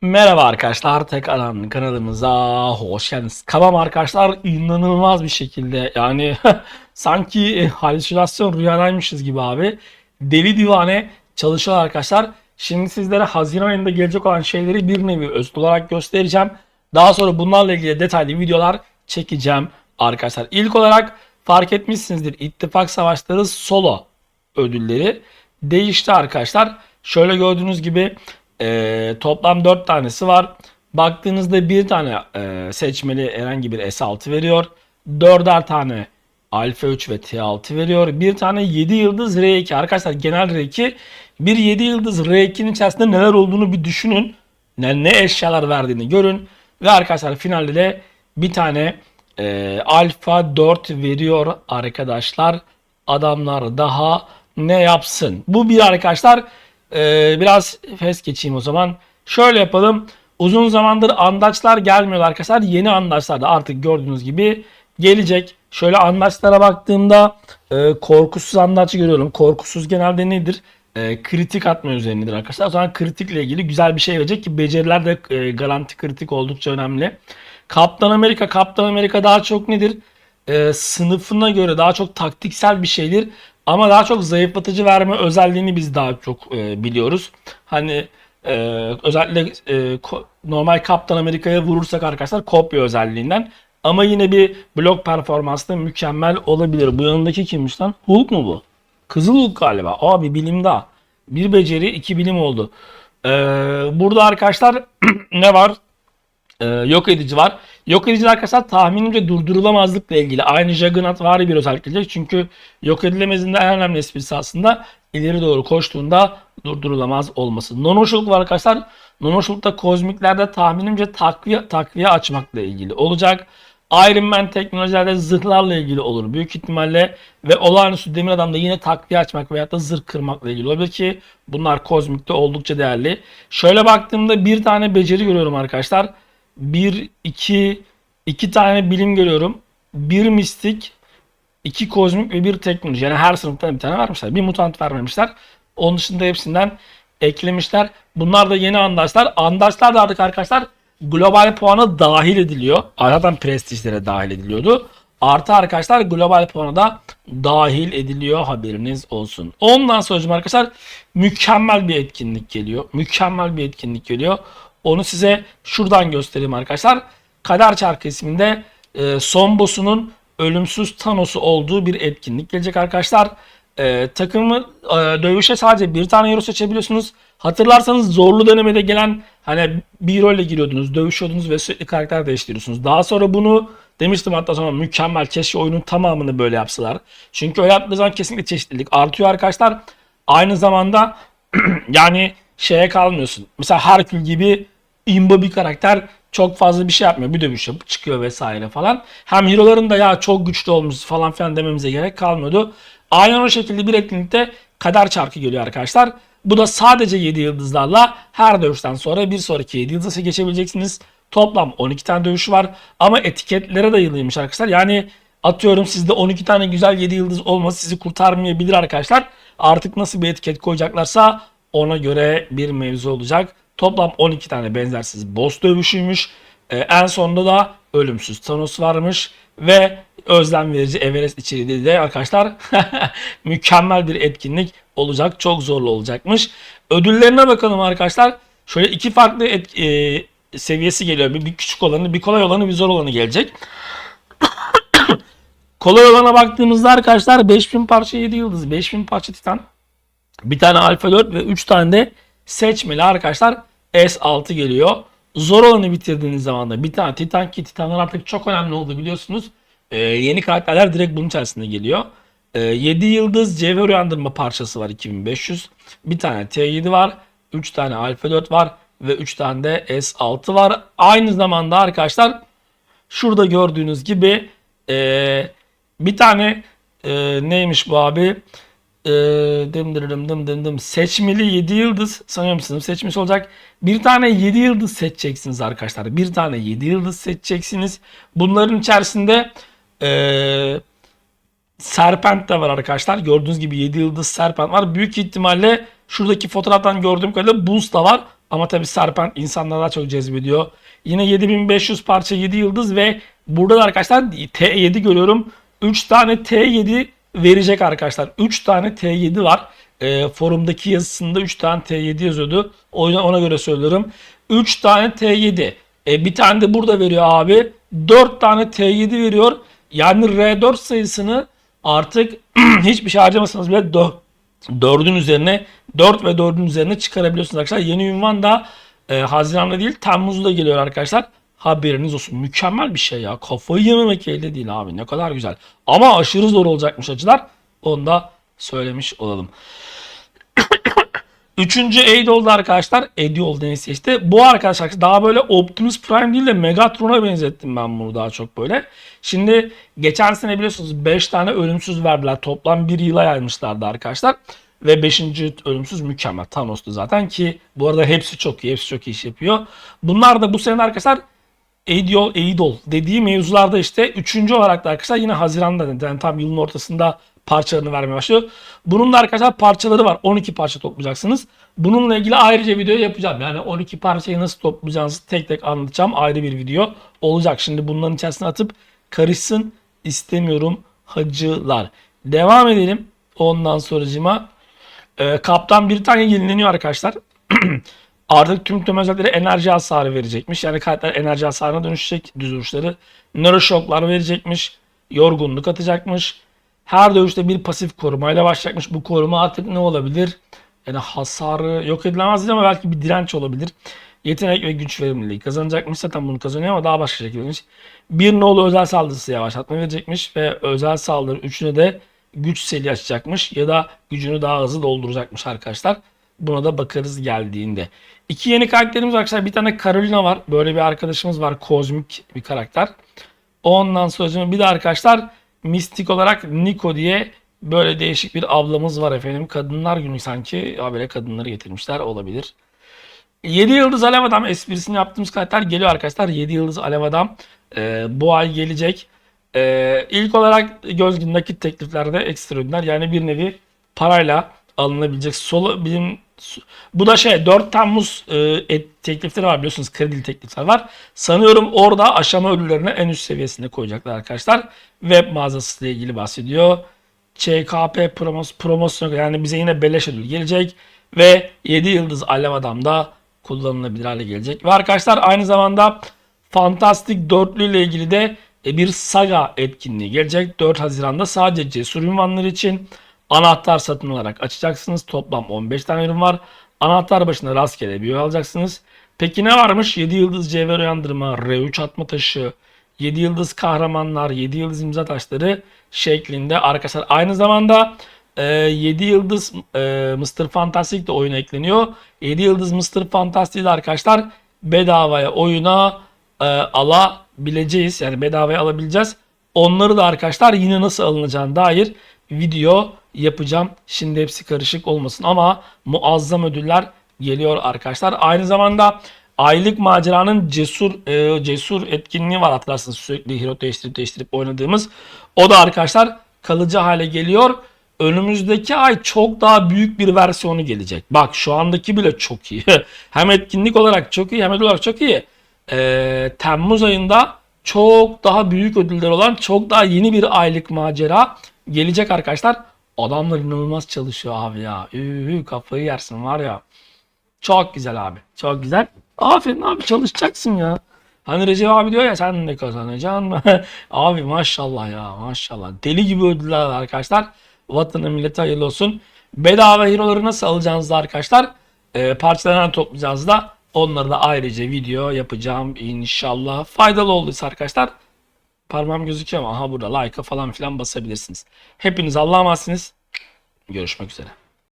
Merhaba arkadaşlar tekrardan kanalımıza hoş geldiniz. Tamam arkadaşlar inanılmaz bir şekilde yani sanki e, halüsinasyon rüyadaymışız gibi abi. Deli divane çalışıyor arkadaşlar. Şimdi sizlere Haziran ayında gelecek olan şeyleri bir nevi özet olarak göstereceğim. Daha sonra bunlarla ilgili detaylı videolar çekeceğim arkadaşlar. İlk olarak fark etmişsinizdir İttifak Savaşları solo ödülleri değişti arkadaşlar. Şöyle gördüğünüz gibi e, toplam 4 tanesi var. Baktığınızda bir tane e, seçmeli herhangi bir S6 veriyor. 4'er tane Alfa 3 ve T6 veriyor. Bir tane 7 yıldız R2. Arkadaşlar genel R2 bir 7 yıldız R2'nin içerisinde neler olduğunu bir düşünün. Ne, ne eşyalar verdiğini görün. Ve arkadaşlar finalde de bir tane e, Alfa 4 veriyor arkadaşlar. Adamlar daha ne yapsın? Bu bir arkadaşlar e, biraz fes geçeyim o zaman. Şöyle yapalım. Uzun zamandır andaçlar gelmiyor arkadaşlar. Yeni andaçlar da artık gördüğünüz gibi gelecek. Şöyle andaçlara baktığımda e, korkusuz andaç görüyorum. Korkusuz genelde nedir? E, kritik atma üzerinedir arkadaşlar. O zaman kritikle ilgili güzel bir şey verecek ki beceriler de e, garanti kritik oldukça önemli. Kaptan Amerika, Kaptan Amerika daha çok nedir? E, sınıfına göre daha çok taktiksel bir şeydir. Ama daha çok zayıflatıcı verme özelliğini biz daha çok e, biliyoruz. Hani e, özellikle e, normal Kaptan Amerika'ya vurursak arkadaşlar kopya özelliğinden. Ama yine bir blok performansı mükemmel olabilir. Bu yanındaki kimmiş lan? Hulk mu bu? Kızıl Hulk galiba. Abi bilim daha. Bir beceri iki bilim oldu. Ee, burada arkadaşlar ne var? Ee, yok edici var. Yok edici arkadaşlar tahminimce durdurulamazlıkla ilgili. Aynı Juggernaut var bir özellikle. Çünkü yok edilemezin de en önemli esprisi aslında ileri doğru koştuğunda durdurulamaz olması. Nonoşuluk var arkadaşlar. Nonoşuluk da kozmiklerde tahminimce takviye, takviye açmakla ilgili olacak. Iron Man teknolojilerde zırhlarla ilgili olur büyük ihtimalle ve olağanüstü demir adamda yine takviye açmak veyahut da zırh kırmakla ilgili olabilir ki bunlar kozmikte oldukça değerli. Şöyle baktığımda bir tane beceri görüyorum arkadaşlar. 1, 2, 2 tane bilim görüyorum. Bir mistik, iki kozmik ve bir teknoloji. Yani her sınıftan bir tane vermişler. Bir mutant vermemişler. Onun dışında hepsinden eklemişler. Bunlar da yeni andaçlar. Andaçlar da artık arkadaşlar global puana dahil ediliyor. Zaten prestijlere dahil ediliyordu. Artı arkadaşlar global puana da dahil ediliyor haberiniz olsun. Ondan sonra arkadaşlar mükemmel bir etkinlik geliyor. Mükemmel bir etkinlik geliyor. Onu size şuradan göstereyim arkadaşlar. Kader Çarkı isminde e, son boss'unun ölümsüz Thanos'u olduğu bir etkinlik gelecek arkadaşlar. E, takımı e, dövüşe sadece bir tane hero seçebiliyorsunuz. Hatırlarsanız zorlu dönemede gelen hani bir rol ile giriyordunuz, dövüşüyordunuz ve sürekli karakter değiştiriyorsunuz. Daha sonra bunu demiştim hatta sonra mükemmel keşke oyunun tamamını böyle yapsalar. Çünkü öyle yaptığı zaman kesinlikle çeşitlilik artıyor arkadaşlar. Aynı zamanda yani şeye kalmıyorsun. Mesela Herkül gibi imba bir karakter çok fazla bir şey yapmıyor. Bir dövüş yapıp çıkıyor vesaire falan. Hem hero'ların da ya çok güçlü olmuş falan filan dememize gerek kalmıyordu. Aynen o şekilde bir etkinlikte kader çarkı geliyor arkadaşlar. Bu da sadece 7 yıldızlarla her dövüşten sonra bir sonraki 7 yıldızı geçebileceksiniz. Toplam 12 tane dövüşü var ama etiketlere dayalıymış arkadaşlar. Yani atıyorum sizde 12 tane güzel 7 yıldız olması sizi kurtarmayabilir arkadaşlar. Artık nasıl bir etiket koyacaklarsa ona göre bir mevzu olacak. Toplam 12 tane benzersiz boss dövüşüymüş. Ee, en sonunda da ölümsüz Thanos varmış ve özlem verici Everest içeriği de arkadaşlar mükemmel bir etkinlik olacak. Çok zorlu olacakmış. Ödüllerine bakalım arkadaşlar. Şöyle iki farklı et, e, seviyesi geliyor. Bir, bir küçük olanı, bir kolay olanı, bir zor olanı gelecek. kolay olana baktığımızda arkadaşlar 5000 parça 7 yıldız, 5000 parça titan, bir tane alfa 4 ve 3 tane de seçmeli arkadaşlar S6 geliyor. Zor olanı bitirdiğiniz zaman da bir tane Titan ki Titanlar artık çok önemli oldu biliyorsunuz. Ee, yeni karakterler direkt bunun içerisinde geliyor. Ee, 7 yıldız cevher uyandırma parçası var 2500. Bir tane T7 var. 3 tane Alfa 4 var. Ve 3 tane de S6 var. Aynı zamanda arkadaşlar şurada gördüğünüz gibi ee, bir tane ee, neymiş bu abi? Ee, dım dım dım dım dım seçmeli 7 yıldız sanıyorum sınıf seçmesi olacak. Bir tane 7 yıldız seçeceksiniz arkadaşlar. Bir tane 7 yıldız seçeceksiniz. Bunların içerisinde ee, Serpent de var arkadaşlar. Gördüğünüz gibi 7 yıldız Serpent var. Büyük ihtimalle şuradaki fotoğraftan gördüğüm kadarıyla Boost da var. Ama tabii Serpent insanları daha çok cezbediyor. Yine 7500 parça 7 yıldız ve burada da arkadaşlar T7 görüyorum. 3 tane T7 verecek arkadaşlar. 3 tane T7 var. E, forumdaki yazısında 3 tane T7 yazıyordu. O yüzden ona göre söylüyorum. 3 tane T7. E, bir tane de burada veriyor abi. 4 tane T7 veriyor. Yani R4 sayısını artık hiçbir şey harcamasanız bile 4'ün üzerine 4 ve 4'ün üzerine çıkarabiliyorsunuz arkadaşlar. Yeni ünvan da e, Haziran'da değil Temmuz'da geliyor arkadaşlar. Haberiniz olsun. Mükemmel bir şey ya. Kafayı yememek elde değil abi. Ne kadar güzel. Ama aşırı zor olacakmış acılar. Onu da söylemiş olalım. Üçüncü Aid oldu arkadaşlar. Eddie oldu neyse işte. Bu arkadaşlar daha böyle Optimus Prime değil de Megatron'a benzettim ben bunu daha çok böyle. Şimdi geçen sene biliyorsunuz 5 tane ölümsüz verdiler. Toplam 1 yıla yaymışlardı arkadaşlar. Ve 5. ölümsüz mükemmel. Thanos'tu zaten ki bu arada hepsi çok iyi. Hepsi çok iyi iş yapıyor. Bunlar da bu sene arkadaşlar Eidol, Eidol dediği mevzularda işte üçüncü olarak da arkadaşlar yine Haziran'da yani tam yılın ortasında parçalarını vermeye başlıyor. Bunun da arkadaşlar parçaları var. 12 parça toplayacaksınız. Bununla ilgili ayrıca video yapacağım. Yani 12 parçayı nasıl toplayacağınızı tek tek anlatacağım. Ayrı bir video olacak. Şimdi bunların içerisine atıp karışsın istemiyorum hacılar. Devam edelim. Ondan sonracıma e, Kaptan bir tane yenileniyor arkadaşlar. Artık tüm tüm özellikleri enerji hasarı verecekmiş. Yani karakter enerji hasarına dönüşecek düz vuruşları. Nöroşoklar verecekmiş. Yorgunluk atacakmış. Her dövüşte bir pasif korumayla başlayacakmış. Bu koruma artık ne olabilir? Yani hasarı yok edilemez ama belki bir direnç olabilir. Yetenek ve güç verimliliği kazanacakmış. Zaten bunu kazanıyor ama daha başka şekildemiş. Bir nolu özel saldırısı yavaşlatma verecekmiş ve özel saldırı üçüne de güç seli açacakmış ya da gücünü daha hızlı dolduracakmış arkadaşlar. Buna da bakarız geldiğinde. İki yeni karakterimiz arkadaşlar. Bir tane Carolina var. Böyle bir arkadaşımız var. Kozmik bir karakter. Ondan sonra bir de arkadaşlar mistik olarak Nico diye böyle değişik bir ablamız var efendim. Kadınlar günü sanki habere kadınları getirmişler olabilir. 7 yıldız alev adam esprisini yaptığımız karakter geliyor arkadaşlar. 7 yıldız alev adam e, bu ay gelecek. E, ilk olarak göz nakit tekliflerde ekstra ürünler yani bir nevi parayla alınabilecek solo bilim bu da şey 4 Temmuz e, teklifleri var biliyorsunuz kredili teklifler var. Sanıyorum orada aşama ödüllerini en üst seviyesinde koyacaklar arkadaşlar. Web mağazası ile ilgili bahsediyor. ÇKP promos, promosyon yani bize yine beleş ödül gelecek. Ve 7 yıldız alev adam da kullanılabilir hale gelecek. Ve arkadaşlar aynı zamanda Fantastic dörtlü ile ilgili de e, bir saga etkinliği gelecek. 4 Haziran'da sadece cesur ünvanları için Anahtar satın alarak açacaksınız. Toplam 15 tane ürün var. Anahtar başına rastgele bir alacaksınız. Peki ne varmış? 7 yıldız cevher uyandırma, R3 atma taşı, 7 yıldız kahramanlar, 7 yıldız imza taşları şeklinde arkadaşlar. Aynı zamanda e, 7 yıldız e, Mr. Fantastic de oyuna ekleniyor. 7 yıldız Mr. Fantastic de arkadaşlar bedavaya oyuna e, alabileceğiz. Yani bedavaya alabileceğiz. Onları da arkadaşlar yine nasıl alınacağına dair video yapacağım. Şimdi hepsi karışık olmasın ama muazzam ödüller geliyor arkadaşlar. Aynı zamanda aylık maceranın cesur e, cesur etkinliği var hatırlarsınız sürekli hero değiştirip değiştirip oynadığımız. O da arkadaşlar kalıcı hale geliyor. Önümüzdeki ay çok daha büyük bir versiyonu gelecek. Bak şu andaki bile çok iyi. hem etkinlik olarak çok iyi hem ödül olarak çok iyi. Ee, Temmuz ayında çok daha büyük ödüller olan çok daha yeni bir aylık macera gelecek arkadaşlar. Adamlar inanılmaz çalışıyor abi ya. Üü, kafayı yersin var ya. Çok güzel abi. Çok güzel. Aferin abi çalışacaksın ya. Hani Recep abi diyor ya sen ne kazanacaksın? abi maşallah ya maşallah. Deli gibi ödüller arkadaşlar. Vatanı millete hayırlı olsun. Bedava hero'ları nasıl alacağınızda arkadaşlar e, parçalarından toplayacağınızda onları da ayrıca video yapacağım inşallah. Faydalı olduysa arkadaşlar parmağım gözüküyor ama aha burada like'a falan filan basabilirsiniz. Hepiniz Allah'a emanetsiniz. Görüşmek üzere.